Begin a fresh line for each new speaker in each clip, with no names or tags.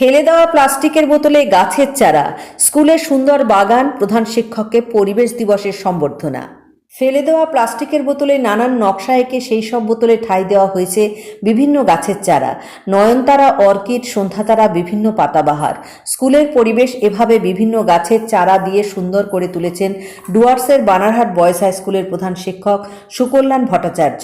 ফেলে দেওয়া প্লাস্টিকের বোতলে গাছের চারা স্কুলের সুন্দর বাগান প্রধান শিক্ষককে পরিবেশ দিবসের সম্বর্ধনা। ফেলে দেওয়া প্লাস্টিকের বোতলে নানান নকশা এঁকে সেই সব বোতলে ঠাঁই দেওয়া হয়েছে বিভিন্ন গাছের চারা। নয়নতারা, অর্কিড, সন্ধ্যাতারা, বিভিন্ন পাতাবাহার। স্কুলের পরিবেশ এভাবে বিভিন্ন গাছের চারা দিয়ে সুন্দর করে তুলেছেন ডুয়ার্সের বানারহাট বয়েজ হাই স্কুলের প্রধান শিক্ষক সুকল্যাণ ভট্টাচার্য।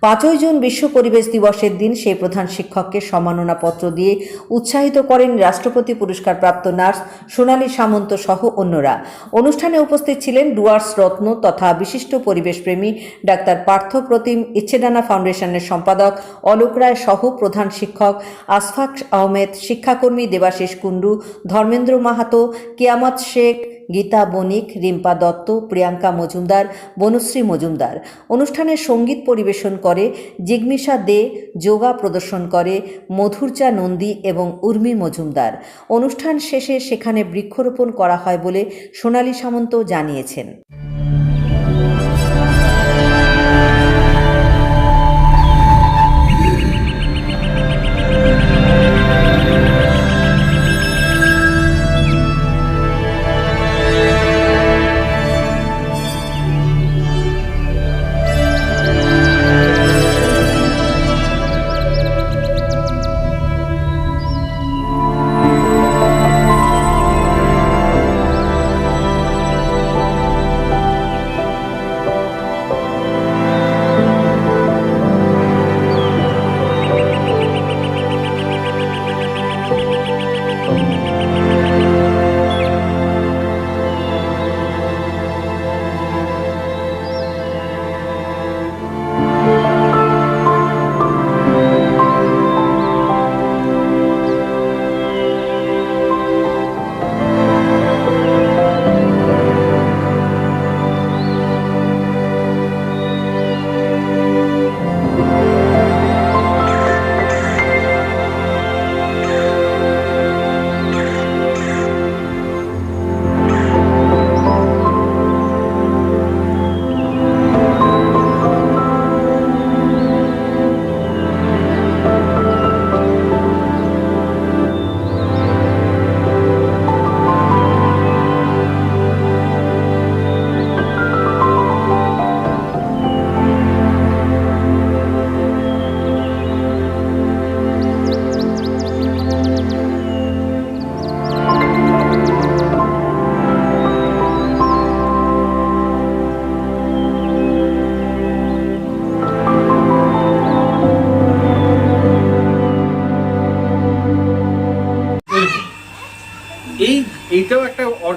পাঁচই জুন বিশ্ব পরিবেশ দিবসের দিন সেই প্রধান শিক্ষককে সম্মাননাপত্র দিয়ে উৎসাহিত করেন রাষ্ট্রপতি পুরস্কারপ্রাপ্ত নার্স সোনালী সামন্ত সহ অন্যরা। অনুষ্ঠানে উপস্থিত ছিলেন ডুয়ার্স রত্ন তথা বিশিষ্ট পরিবেশপ্রেমী ডাক্তার পার্থ প্রতিম ইচ্ছেডানা ফাউন্ডেশনের সম্পাদক, অলোক রায় সহ প্রধান শিক্ষক আসফাক আহমেদ, শিক্ষাকর্মী দেবাশিস কুণ্ডু, ধর্মেন্দ্র মাহাতো, কিয়ামত শেখ, গীতা বণিক, রিম্পা দত্ত, প্রিয়াঙ্কা মজুমদার, বনশ্রী মজুমদার। অনুষ্ঠানে সংগীত পরিবেশন করে জিগমিশা দে, যোগা প্রদর্শন করে মধুরচা নন্দী এবং উর্মি মজুমদার। অনুষ্ঠান শেষে সেখানে বৃক্ষরোপণ করা হয় বলে সোনালী সামন্ত জানিয়েছেন।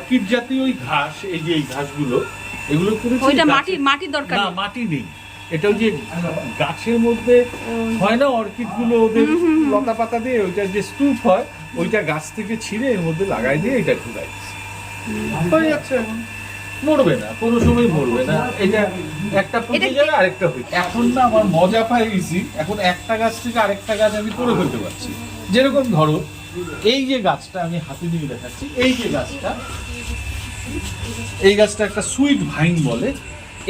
অর্কিড জাতীয় ওই ঘাস এই যে এই ঘাসগুলো এগুলো করেছি
ওইটা
গাছে-
মাটি দরকার
না মাটি নেই। এটা ওই যে গাছের মধ্যে হয় না অর্কিডগুলো ওদের লতা পাতা দিয়ে ওইটা যে স্তূপ হয় ওইটা গাছ থেকে ছিঁড়ে এর মধ্যে লাগাই দিয়ে এটা হয়ে যাচ্ছে এখন। মরবে না কোনো সময় মরবে না। এটা একটা যাবে আরেকটা হয়ে এখন না আমার মজা পাই গেছি এখন একটা গাছ থেকে আরেকটা গাছ আমি করে ফেলতে পারছি। যেরকম ধরো এই যে গাছটা আমি হাতে নিয়ে দেখাচ্ছি এই যে গাছটা এই গাছটা একটা সুইট ভাইন বলে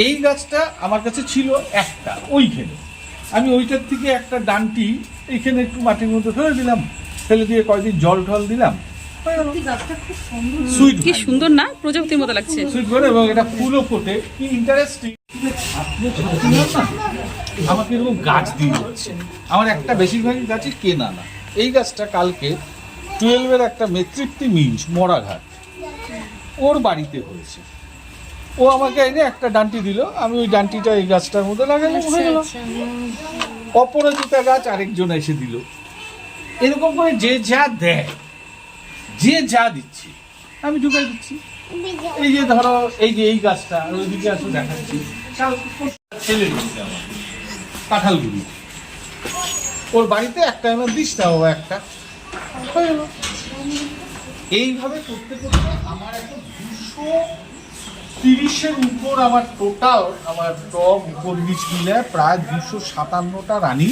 এই গাছটা আমার কাছে ছিল একটা ওইখানে। আমি ওইটার থেকে একটা ডানটি এইখানে একটু মাটির মধ্যে ফেলে দিলাম ফেলে দিয়ে কয়দিন জল টল দিলাম। সুইট
কি সুন্দর না? প্রজাপতির মতো লাগছে।
সুইট করে এবং এটা ফুলও ফোটে। কি ইন্টারেস্টিং আমাকে এরকম গাছ দিয়ে যাচ্ছে আমার একটা বেশিরভাগই গাছই কেনা না। এই গাছটা কালকে টুয়েলভের একটা মেতৃপ্তি মিঞ্চ মরাঘাট ওর বাড়িতে হয়েছে। ও আমাকে এনে একটা ডান্টি দিল আমি ওই ডান্টিটা এই গাছটার মধ্যে লাগালাম হয়ে গেল। অপরাজিতা গাছ আরেকজন এসে দিল। এরকম করে যে যা দেয় যে যা দিচ্ছে আমি ঢুকাই দিচ্ছি। এই যে ধরো এই যে এই গাছটা আর ওইদিকে আসো দেখাচ্ছি। ছেলে দিচ্ছে আমার কাঁঠালগুলি। ওর বাড়িতে একটা এনে দিস না ও একটা। এইভাবে করতে করতে আমার এখন দুশো তিরিশের উপর আমার টোটাল আমার টপ উপর মিলে প্রায় দুশো সাতান্নটা রানি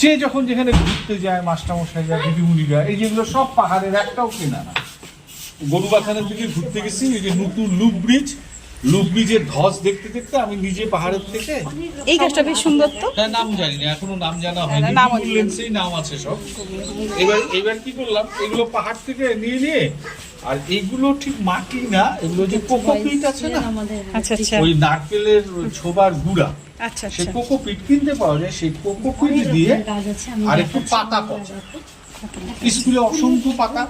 যে যখন যেখানে ঘুরতে যায়, মাস্টারমশাই যায় দিদিমুনিরা এই যেগুলো সব পাহাড়ের একটাও কেনা না। গরুবাথানের দিকে ঘুরতে গেছি, এই যে নতুন লুপ ব্রিজ লুব্রিজের ধস দেখতে দেখতে আমি নিজে পাহাড়ের থেকে
এই গাছটা বেশ সুন্দর তো।
হ্যাঁ নাম জানি না এখনও নাম জানা হয়নি।
হ্যাঁ, নাম
লেন্সেই নাম আছে সব। এবার এবার কি করলাম এগুলো পাহাড় থেকে নিয়ে নিয়ে আর এগুলো ঠিক মাটি না এগুলো যে কোকোপিট আছে না?
আচ্ছা আচ্ছা।
ওই নারকেলের ছোবার গুঁড়া
আচ্ছা
সেই
আচ্ছা।
কোকোপিট কিনতে পাওয়া যায় সেই কোকোপিট দিয়ে আর একটু পাতা পচা। স্কুলে অসংখ্য পাতা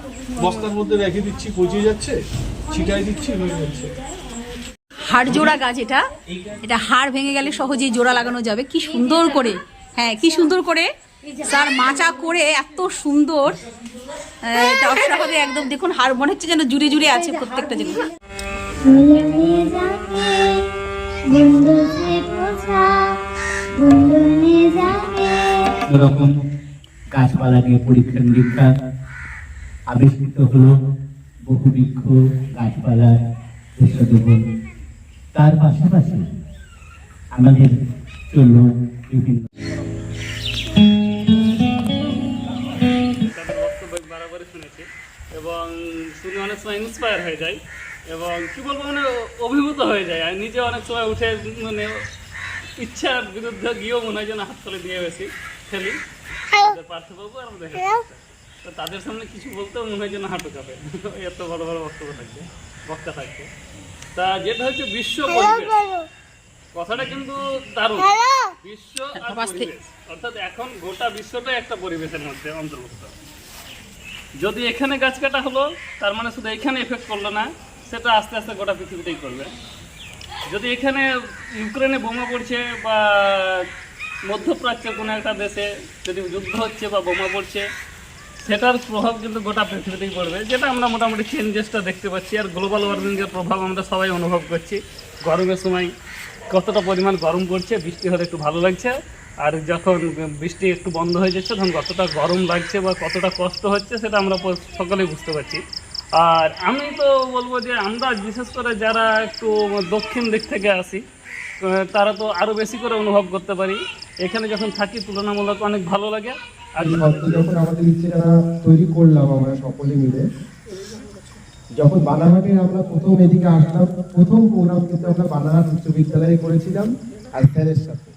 বস্তার মধ্যে রেখে দিচ্ছি পচে যাচ্ছে ছিটাই দিচ্ছি হয়ে যাচ্ছে।
হাড় জোড়া গাছ এটা। এটা হাড় ভেঙে গেলে সহজেই জোড়া লাগানো যাবে। কি সুন্দর করে। হ্যাঁ কি সুন্দর করে তার মাচা করে এত সুন্দর। হবে একদম। দেখুন হাড় মনে হচ্ছে যেন জুড়ে জুড়ে আছে প্রত্যেকটা জিনিস
রকম গাছপালা নিয়ে পরীক্ষা নিরীক্ষা আবিষ্কৃত হলো বহুবৃক্ষ গাছপালা তার পাশাপাশি আমাদের চলল বিভিন্ন
শুনেছি এবং শুনে অনেক সময় ইন্সপায়ার হয়ে যায় এবং কি বলব মানে অভিভূত হয়ে যায় আর নিজে অনেক সময় উঠে মানে ইচ্ছার বিরুদ্ধে গিয়েও মনে হয় যেন হাত তুলে দিয়ে বেশি খেলি। পার্থবাবু আর আমাদের তো তাদের সামনে কিছু বলতেও মনে হয় যেন হাঁটু কাঁপে এত বড় বড় বক্তব্য থাকবে, বক্তা থাকবে। তা যেটা হচ্ছে বিশ্ব পরিবেশ। কথাটা কিন্তু দারুণ। বিশ্ব আর পরিবেশ। অর্থাৎ এখন গোটা বিশ্বটাই একটা পরিবেশের মধ্যে অন্তর্ভুক্ত। যদি এখানে গাছ কাটা হলো তার মানে শুধু এখানে এফেক্ট করল না সেটা আস্তে আস্তে গোটা পৃথিবীতেই করবে। যদি এখানে ইউক্রেনে বোমা পড়ছে বা মধ্যপ্রাচ্যের কোনো একটা দেশে যদি যুদ্ধ হচ্ছে বা বোমা পড়ছে সেটার প্রভাব কিন্তু গোটা পৃথিবীতেই পড়বে। যেটা আমরা মোটামুটি চেঞ্জেসটা দেখতে পাচ্ছি, আর গ্লোবাল ওয়ার্মিংয়ের প্রভাব আমরা সবাই অনুভব করছি। গরমের সময় কতটা পরিমাণ গরম পড়ছে, বৃষ্টি হলে একটু ভালো লাগছে, আর যখন বৃষ্টি একটু বন্ধ হয়ে যাচ্ছে, তখন কতটা গরম লাগছে বা কতটা কষ্ট হচ্ছে, সেটা আমরা সকলেই বুঝতে পারছি। আর আমি তো বলব যে আমরা বিশেষ করে যারা একটু দক্ষিণ দিক থেকে আসি তারা তো আরও বেশি করে অনুভব করতে পারি। এখানে যখন থাকি, তুলনামূলক অনেক ভালো লাগে।
যখন আমাদের ইচ্ছেটা তৈরি করলাম আমরা সকলে মিলে, যখন বানাহাটে আমরা প্রথম এদিকে আসলাম, প্রথম প্রোগ্রাম কিন্তু আমরা বানাহাট উচ্চ বিদ্যালয়ে করেছিলাম আর স্যারের সাথে।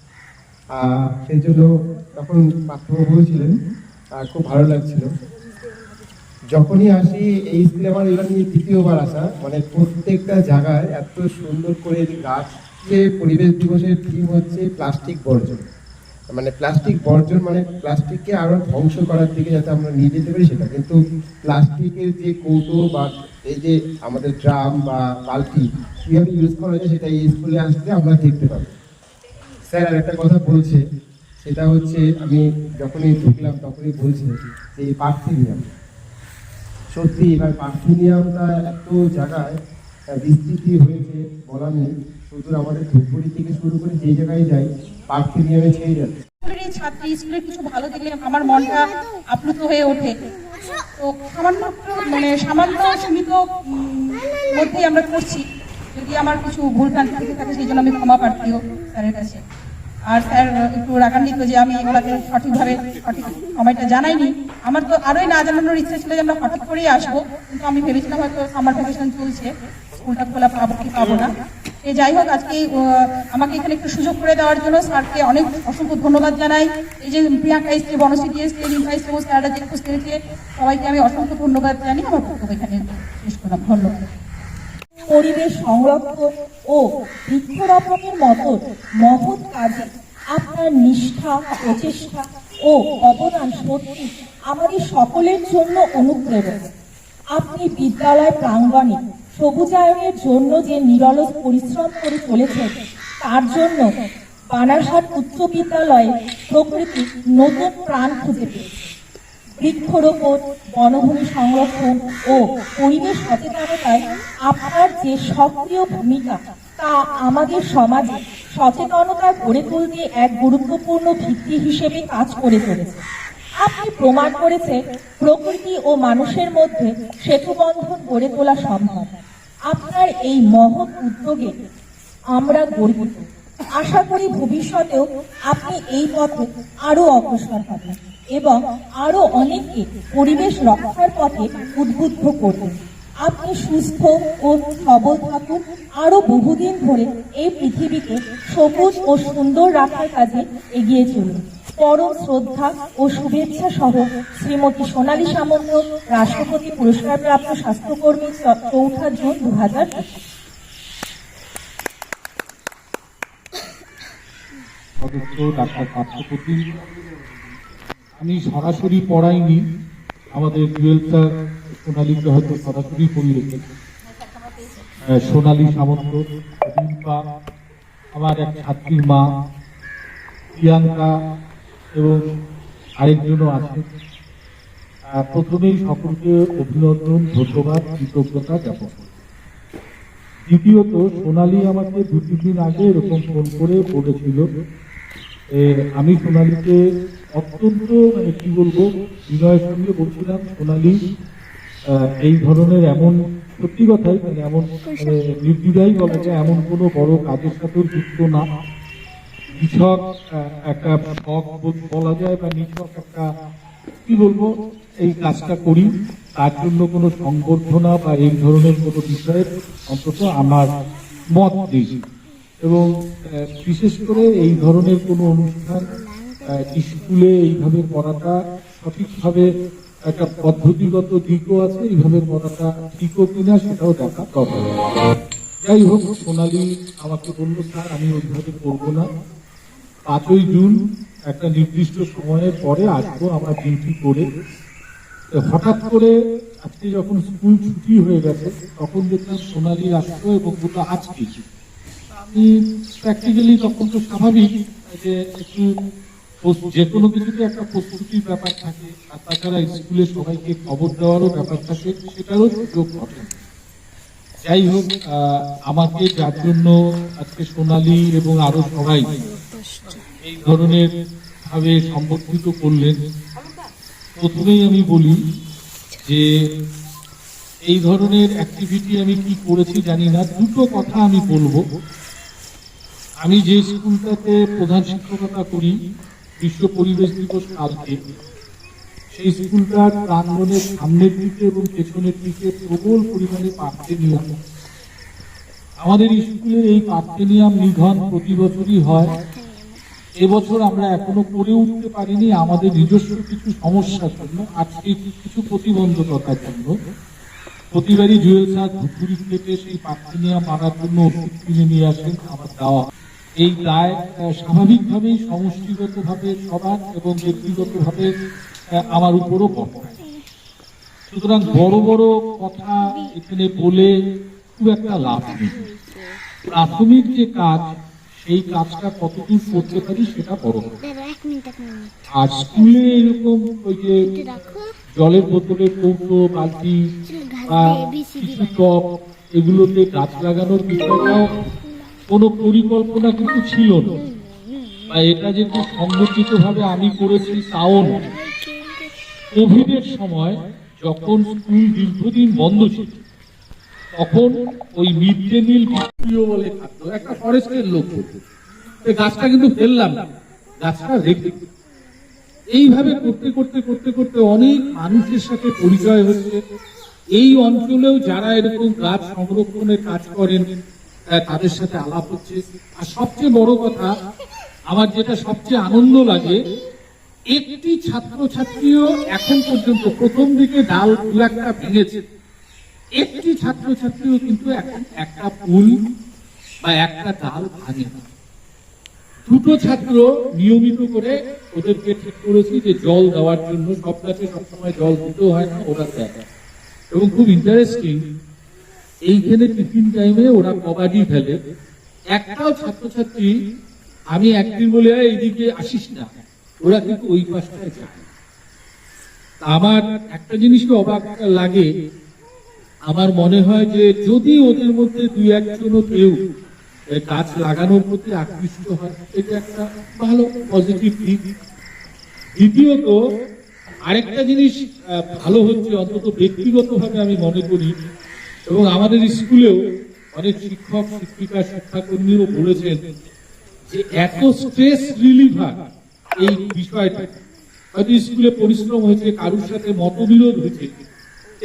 সেই জন্য তখন পাঠ্যবাবু ছিলেন, আর খুব ভালো লাগছিল। যখনই আসি, এই স্কুলে আমার এবার নিয়ে তৃতীয়বার আসা মানে প্রত্যেকটা জায়গায় এত সুন্দর করে গাছকে পরিবেশ দিবসের থিম হচ্ছে প্লাস্টিক বর্জন। মানে প্লাস্টিক বর্জন মানে প্লাস্টিককে আরও ধ্বংস করার দিকে যাতে আমরা নিয়ে যেতে পারি সেটা। কিন্তু প্লাস্টিকের যে কৌটো বা এই যে আমাদের ড্রাম বা বালতি কীভাবে ইউজ করা যায় সেটা এই স্কুলে আসলে আমরা দেখতে পাবো। স্যার আর একটা কথা বলছে, সেটা হচ্ছে আমি যখনই ঢুকলাম তখনই বলছে যে এই পার্থিনিয়াম সত্যি এবার পার্থিনিয়ামটা এত জায়গায় বিস্তৃতি হয়েছে বলার নেই। শুধু আমাদের ধূপগুড়ি থেকে শুরু করে যে জায়গায় যাই
স্কুলে কিছু ভালো দেখলে আমার মনটা আপ্লুত হয়ে ওঠে। তো মানে সামান্য মধ্যেই আমরা করছি। যদি আমার কিছু ভুল ভ্রান্তি থেকে থাকে, সেই জন্য আমি ক্ষমা প্রার্থীও স্যারের কাছে। আর স্যার একটু রাগান্বিত যে আমি ওনাকে সঠিকভাবে, সঠিক সময়টা জানাইনি। আমার তো আরোই না জানানোর ইচ্ছা ছিল যে আমরা হঠাৎ করেই আসব। কিন্তু আমি ভেবেছিলাম হয়তো সামার ভ্যাকেশন চলছে। স্কুলটা খোলা পাবো কি পাবো না। যাই হোক, আজকে আমাকে এখানে একটু সুযোগ করে দেওয়ার জন্য স্যারকে অনেক অসংখ্য ধন্যবাদ জানাই। এই যে প্রিয়াঙ্কা এসছে বনশ্রী এসছে রিম্পা এসছে স্যাররা যে উপস্থিত সবাইকে আমি অসংখ্য ধন্যবাদ জানি আমার বক্তব্য এখানে শেষ করলাম। ধন্যবাদ।
পরিবেশ সংরক্ষণ ও বৃক্ষরোপণের মতো মহৎ কাজে আপনার নিষ্ঠা, প্রচেষ্টা ও অবদান সত্যি আমাদের সকলের জন্য অনুপ্রেরণা। আপনি বিদ্যালয় প্রাঙ্গণে সবুজায়নের জন্য যে নিরলস পরিশ্রম করে চলেছেন, তার জন্য বানারহাট উচ্চ বিদ্যালয়ে প্রকৃতি নতুন প্রাণ খুঁজে পেয়েছে। বৃক্ষরোপণ, বনভূমি সংরক্ষণ ও পরিবেশ সচেতনতায় আপনার যে সক্রিয় ভূমিকা, তা আমাদের সমাজে সচেতনতা গড়ে তুলতে এক গুরুত্বপূর্ণ ভিত্তি হিসেবে কাজ করে চলেছে। আপনি প্রমাণ করেছেন প্রকৃতি ও মানুষের মধ্যে সেতুবন্ধন গড়ে তোলা সম্ভব। আপনার এই মহৎ উদ্যোগে আমরা গর্বিত। আশা করি ভবিষ্যতেও আপনি এই পথে আরও অগ্রসর হবেন এবং আরও অনেককে পরিবেশ রক্ষার পথে উদ্বুদ্ধ করবেন। আপনি সুস্থ ও সবল থাকুন। আরও বহুদিন ধরে এই পৃথিবীকে সবুজ ও সুন্দর রাখার কাজে এগিয়ে চলুন। পরম শ্রদ্ধা ও শুভেচ্ছা সহ শ্রীমতী সোনালী সামন্ত রাষ্ট্রপতি পুরস্কারপ্রাপ্ত স্বাস্থ্যকর্মী চৌঠা জুন দু হাজার
আমি সরাসরি পড়াইনি আমাদের জুয়েল স্যার সোনালীকে হয়তো সরাসরি পড়িয়ে রেখেছে। আহ, সোনালী সামন্ত আমার এক ছাত্রীর মা প্রিয়াঙ্কা এবং আরেকজনও আছে প্রথমেই সকলকে অভিনন্দন, ধন্যবাদ, কৃতজ্ঞতা জ্ঞাপন। দ্বিতীয়ত, সোনালি আমাকে দু, তিন দিন আগে এরকম ফোন করে বলেছিল আমি সোনালিকে অত্যন্ত মানে কি বলব বিনয়ের সঙ্গে বলছিলাম, সোনালী এই ধরনের এমন, সত্যি কথাই মানে এমন মানে নির্দ্বিধাই বলা যায় এমন কোনো বড় কাজের সাথেও যুক্ত না নিছক একটা শখ বল- যায় বা নিছক একটা, কি বলব, এই কাজটা করি। তার জন্য কোনো সংবর্ধনা বা এই ধরনের কোনো বিষয়ে অন্তত আমার মত নেই। এবং বিশেষ করে এই ধরনের কোনো অনুষ্ঠান স্কুলে এইভাবে করাটা সঠিকভাবে একটা পদ্ধতিগত দিকও আছে, এইভাবে করাটা ঠিকও কিনা সেটাও দেখা দরকার। যাই হোক, সোনালি আমাকে বলল, স্যার, আমি ওইভাবে করব না। পাঁচই জুন একটা নির্দিষ্ট সময়ের পরে আসব আমরা ডিউটি করে হঠাৎ করে আজকে যখন স্কুল ছুটি হয়ে গেছে, তখন দেখলাম সোনালি আসতো এবং বলল আজকে। আমি প্র্যাকটিক্যালি তখন তো স্বাভাবিক যে একটু যে কোনো কিছুতে একটা প্রস্তুতির ব্যাপার থাকে, আর তাছাড়া স্কুলে সবাইকে খবর দেওয়ারও ব্যাপার থাকে, সেটারও সুযোগ ঘটে যাই হোক আমাকে যার জন্য আজকে সোনালি এবং আরও সবাই এই ধরনের ভাবে সম্বর্ধিত করলেন। প্রথমেই আমি বলি যে, এই ধরনের অ্যাক্টিভিটি আমি কি করেছি জানি না। দুটো কথা আমি বলব। আমি যে স্কুলটাতে প্রধান শিক্ষকতা করি, বিশ্ব পরিবেশ দিবস কালকে, সেই স্কুলটার প্রাঙ্গণের সামনের দিকে এবং পেছনের দিকে প্রবল পরিমাণে পার্থেনিয়াম আমাদের স্কুলের এই পার্থেনিয়াম নিধন প্রতি বছরই হয়। এবছর আমরা এখনও করে উঠতে পারিনি আমাদের নিজস্ব কিছু সমস্যার জন্য আর্থিক কিছু প্রতিবন্ধকতার জন্য। প্রতিবারই জুয়েল স্যার ধুপুরি কেটে সেই পার্থেনিয়াম মারার জন্য ওষুধ কিনে নিয়ে আসেন আমার দেওয়া। এই দায় স্বাভাবিকভাবেই সমষ্টিগতভাবে সবার এবং ব্যক্তিগতভাবে আমার উপরও বর্তায়। সুতরাং বড় বড় কথা এখানে বলে খুব একটা লাভ নেই। প্রাথমিক যে কাজ সেই কাজটা কতদূর করতে পারি সেটা বড়
মিনিট
আর স্কুলে এরকম ওই যে জলের বোতলে কৌটো বালতি বা কিছু টপ এগুলোতে গাছ লাগানোর বিষয়টাও কোনো পরিকল্পনা কিন্তু ছিল না। বা এটা যে খুব সংগঠিত ভাবে আমি করেছি তাও নয় কোভিডের সময় যখন স্কুল দীর্ঘদিন বন্ধ ছিল তখন ওই মিড ডে মিল প্রিয় বলে থাকতো। একটা ফরেস্টের লোক গাছটা কিন্তু ফেললাম না। গাছটা রেখে এইভাবে করতে করতে করতে করতে অনেক মানুষের সাথে পরিচয় হচ্ছে। এই অঞ্চলেও যারা এরকম গাছ সংরক্ষণের কাজ করেন তাদের সাথে আলাপ হচ্ছে। আর সবচেয়ে বড় কথা, আমার যেটা সবচেয়ে আনন্দ লাগে, একটি ছাত্রছাত্রীও এখন পর্যন্ত প্রথম দিকে ডাল দু একটা ভেঙেছে। একটি ছাত্রছাত্রীও কিন্তু একটা ফুল বা একটা ডাল ভাঙে না। দুটো ছাত্র নিয়মিত করে ওদেরকে ঠিক করেছি যে জল দেওয়ার জন্য সব গাছে সবসময় জল দিতেও হয় না ওরা দেয়। এবং খুব ইন্টারেস্টিং এইখানে টিফিন টাইমে ওরা কবাডি খেলে। একটাও ছাত্রছাত্রী আমি একদিন বলে "এই, এইদিকে আসিস না। ওরা কিন্তু ওই পাশটায় যায়। আমার একটা জিনিসকে অবাক লাগে আমার মনে হয় যে যদি ওদের মধ্যে দুই একজনও কেউ গাছ লাগানোর প্রতি আকৃষ্ট হয়, এটা একটা ভালো পজিটিভ দিক। দ্বিতীয়ত, আরেকটা জিনিস ভালো হচ্ছে, অন্তত ব্যক্তিগতভাবে আমি মনে করি, এবং আমাদের স্কুলেও অনেক শিক্ষক, শিক্ষিকা, শিক্ষাকর্মীও বলেছেন যে এত স্ট্রেস রিলিভার এই বিষয়টা। হয়তো স্কুলে পরিশ্রম হয়েছে, কারুর সাথে মতবিরোধ হয়েছে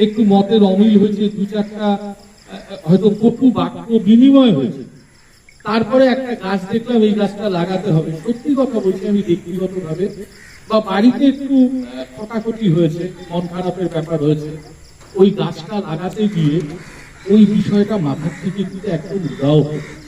একটু মতের অমিল হয়েছে, দু চারটা হয়তো কটু বাক্য বিনিময় হয়েছে। তারপরে একটা গাছ দেখলাম, এই গাছটা লাগাতে হবে। সত্যি কথা বলছি, আমি ব্যক্তিগতভাবে, বা বাড়িতে একটু খটাখটি হয়েছে, মন খারাপের ব্যাপার হয়েছে। ওই গাছটা লাগাতে গিয়ে ওই বিষয়টা মাথার থেকে কিন্তু একদম উদাও হয়েছে।